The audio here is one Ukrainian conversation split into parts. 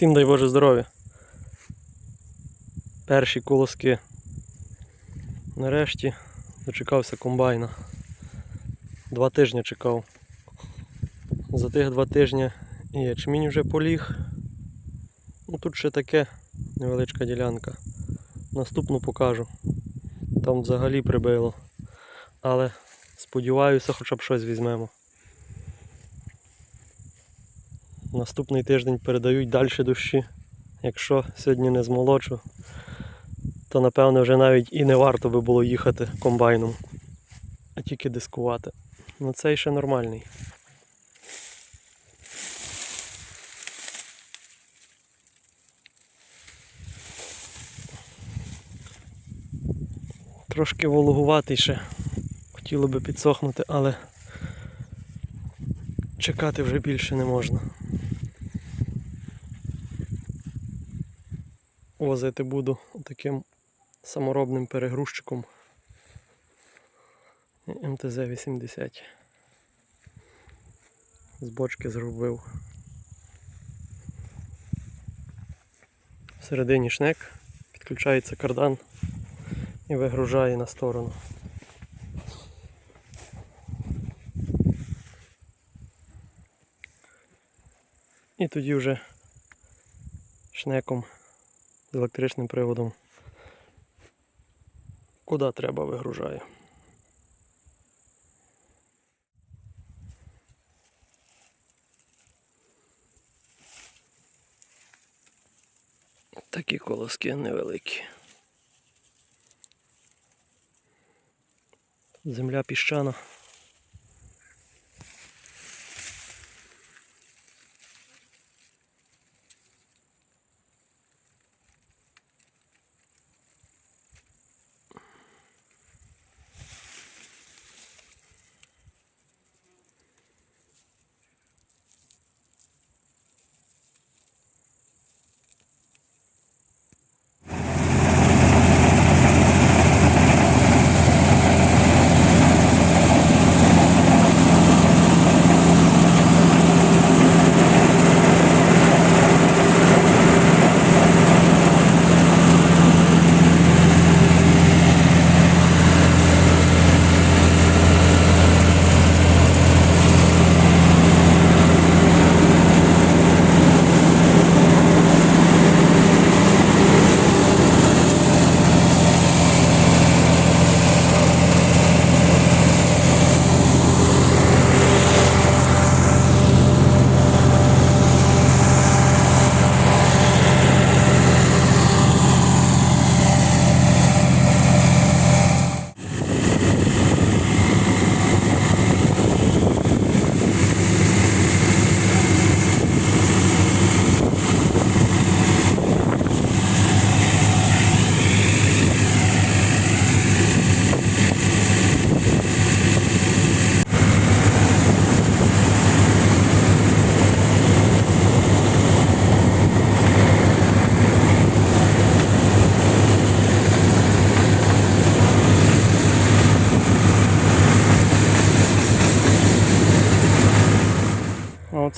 Всім дай Боже здоров'я. Перші колоски. Нарешті дочекався комбайна. Два тижні чекав. За тих два тижні і ячмінь вже поліг. Ну тут ще таке невеличка ділянка. Наступну покажу. Там взагалі прибило. Але сподіваюся, хоча б щось візьмемо. Наступний тиждень передають далі дощі. Якщо сьогодні не змолочу, то напевне вже навіть і не варто би було їхати комбайном, а тільки дискувати. Ну цей ще нормальний. Трошки вологуватий ще. Хотіло би підсохнути, але чекати вже більше не можна. Возити буду таким саморобним перегрузчиком МТЗ-80. З бочки зробив. Всередині шнек, підключається кардан і вигружає на сторону. І тоді вже шнеком з електричним приводом куди треба вигружає. Такі колоски невеликі. Земля піщана.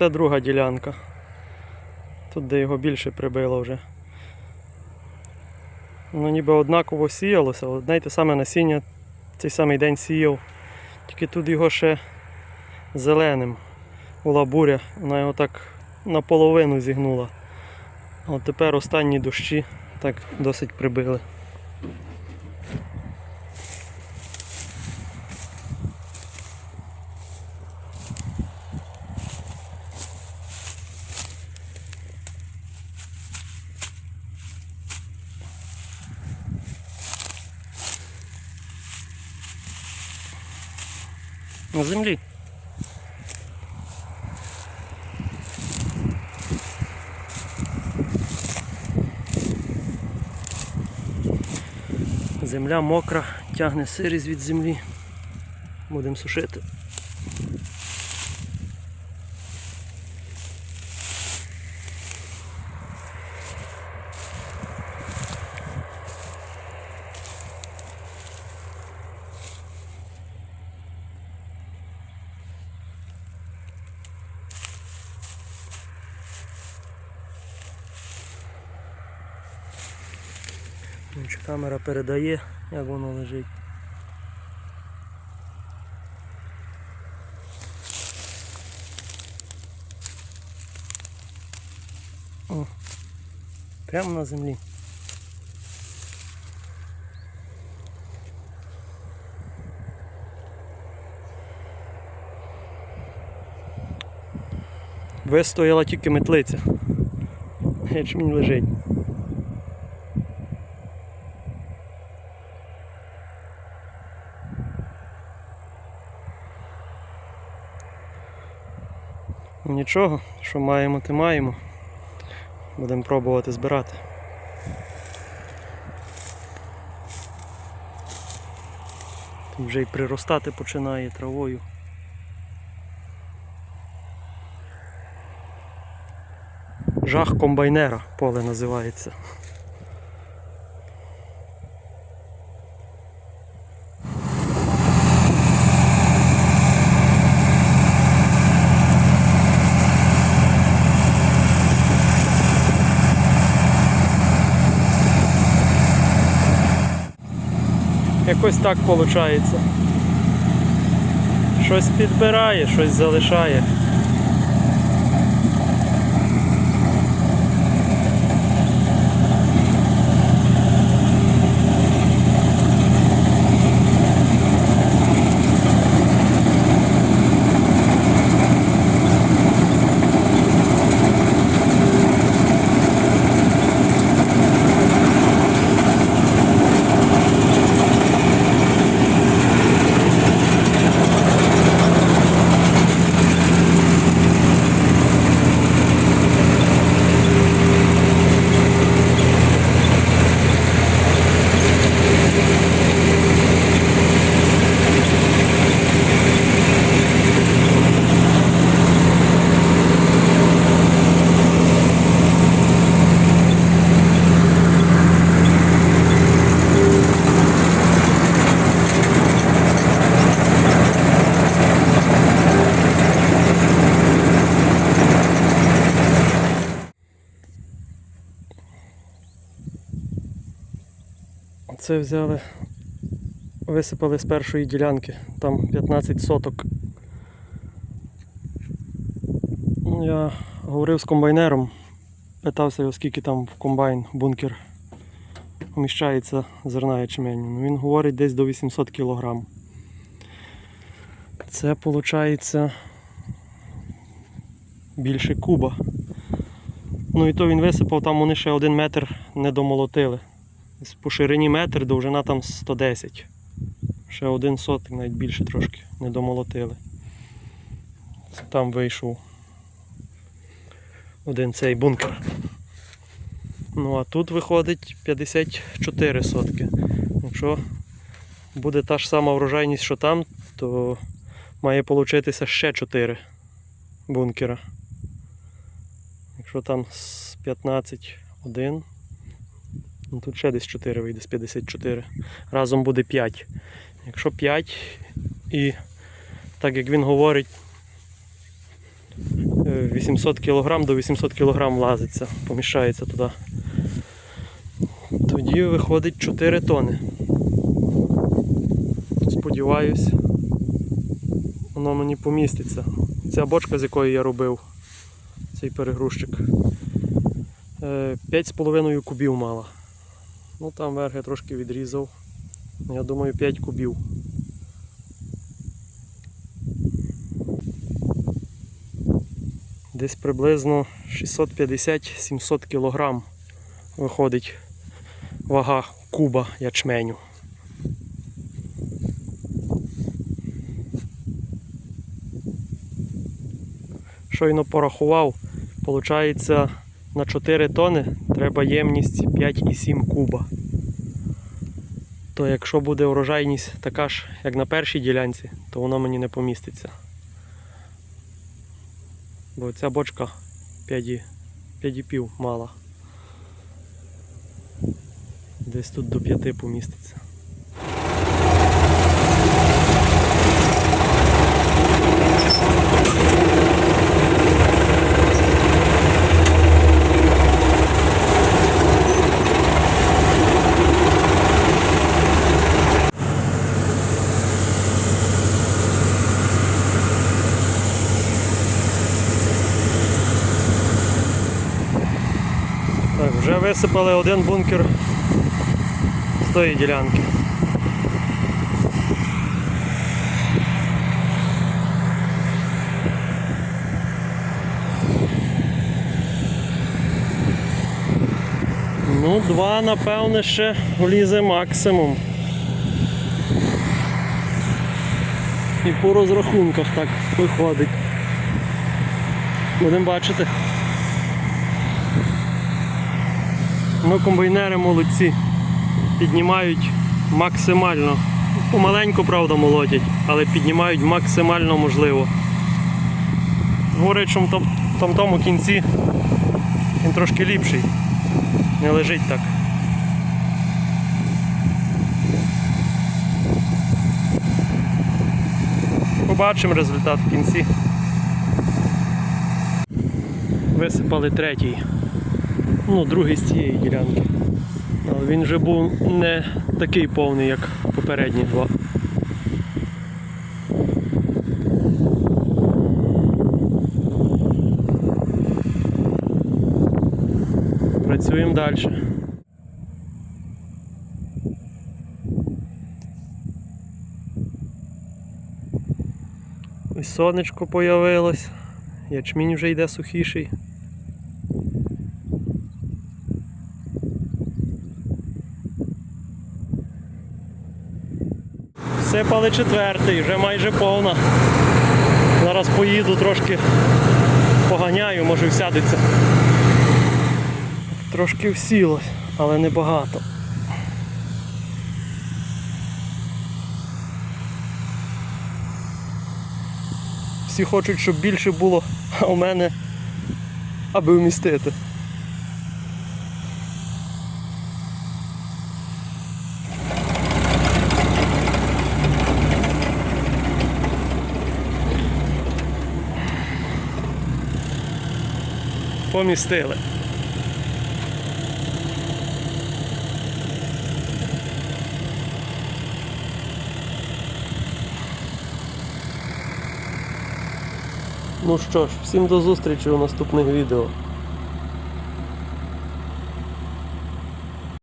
А оце друга ділянка. Тут де його більше прибило вже. Воно ніби однаково сіялося, одне й те саме насіння цей самий день сіяв. Тільки тут його ще зеленим була буря, вона його так наполовину зігнула. А от тепер останні дощі так досить прибили. На землі. Земля мокра, тягне сирість від землі. Будемо сушити. Чи камера передає, як воно лежить. О, прямо на землі. Вистояла тільки метлиця. Ячмінь лежить. Нічого, що маємо, те маємо. Будемо пробувати збирати. Тут вже й приростати починає травою. Жах комбайнера поле називається. Якось так виходить. Щось підбирає, щось залишає. Це взяли, висипали з першої ділянки, там 15 соток. Ну, Я говорив з комбайнером, питався його, скільки там в комбайн, бункер вміщається зерна ячменю. Ну, Він говорить десь до 800 кг. Це виходить більше куба. Ну і то він висипав, там вони ще один метр не домолотили. По ширині метр, довжина там 110. Ще один сотик, навіть більше трошки не домолотили. Там вийшов один цей бункер. Ну а тут виходить 54 сотки. Якщо буде та ж сама врожайність, що там, то має получитися ще 4 бункера. Якщо там з 15 один, Ну, тут ще десь 4 вийде з 54. Разом буде 5. Якщо 5 і так як він говорить, е, 800 кг до 800 кг лазиться, поміщається туди. Тоді виходить 4 тони. Сподіваюсь, воно мені поміститься. Ця бочка, з якої я робив, цей перегрузчик, е, 5,5 кубів мала. Ну там верх я трошки відрізав. Я думаю 5 кубів. Десь приблизно 650-700 кг виходить вага куба ячменю. Щойно порахував, виходить на 4 тони треба ємність 5,7 куба. То якщо буде урожайність така ж, як на першій ділянці, то воно мені не поміститься. Бо ця бочка 5,5 мала. Десь тут до 5 поміститься. Так, вже висипали один бункер з тої ділянки. Ну, два, напевне, ще влізе максимум. І по розрахунках так виходить. Будемо бачити. Ну, комбайнери молодці. Піднімають максимально. Помаленьку, правда, молотять, але піднімають максимально можливо. Говорять, що том, тому кінці він трошки ліпший. Не лежить так. Побачимо результат в кінці. Висипали третій. Ну, другий з цієї ділянки. Але він вже був не такий повний, як попередні два. Працюємо далі. Ось сонечко появилось, ячмінь вже йде сухіший. Сипали четвертий, вже майже повна. Зараз поїду трошки поганяю, може всядеться. Трошки всілось, але не багато. Всі хочуть, щоб більше було, а у мене аби вмістити. Помістили. Ну що ж, всім до зустрічі у наступних відео.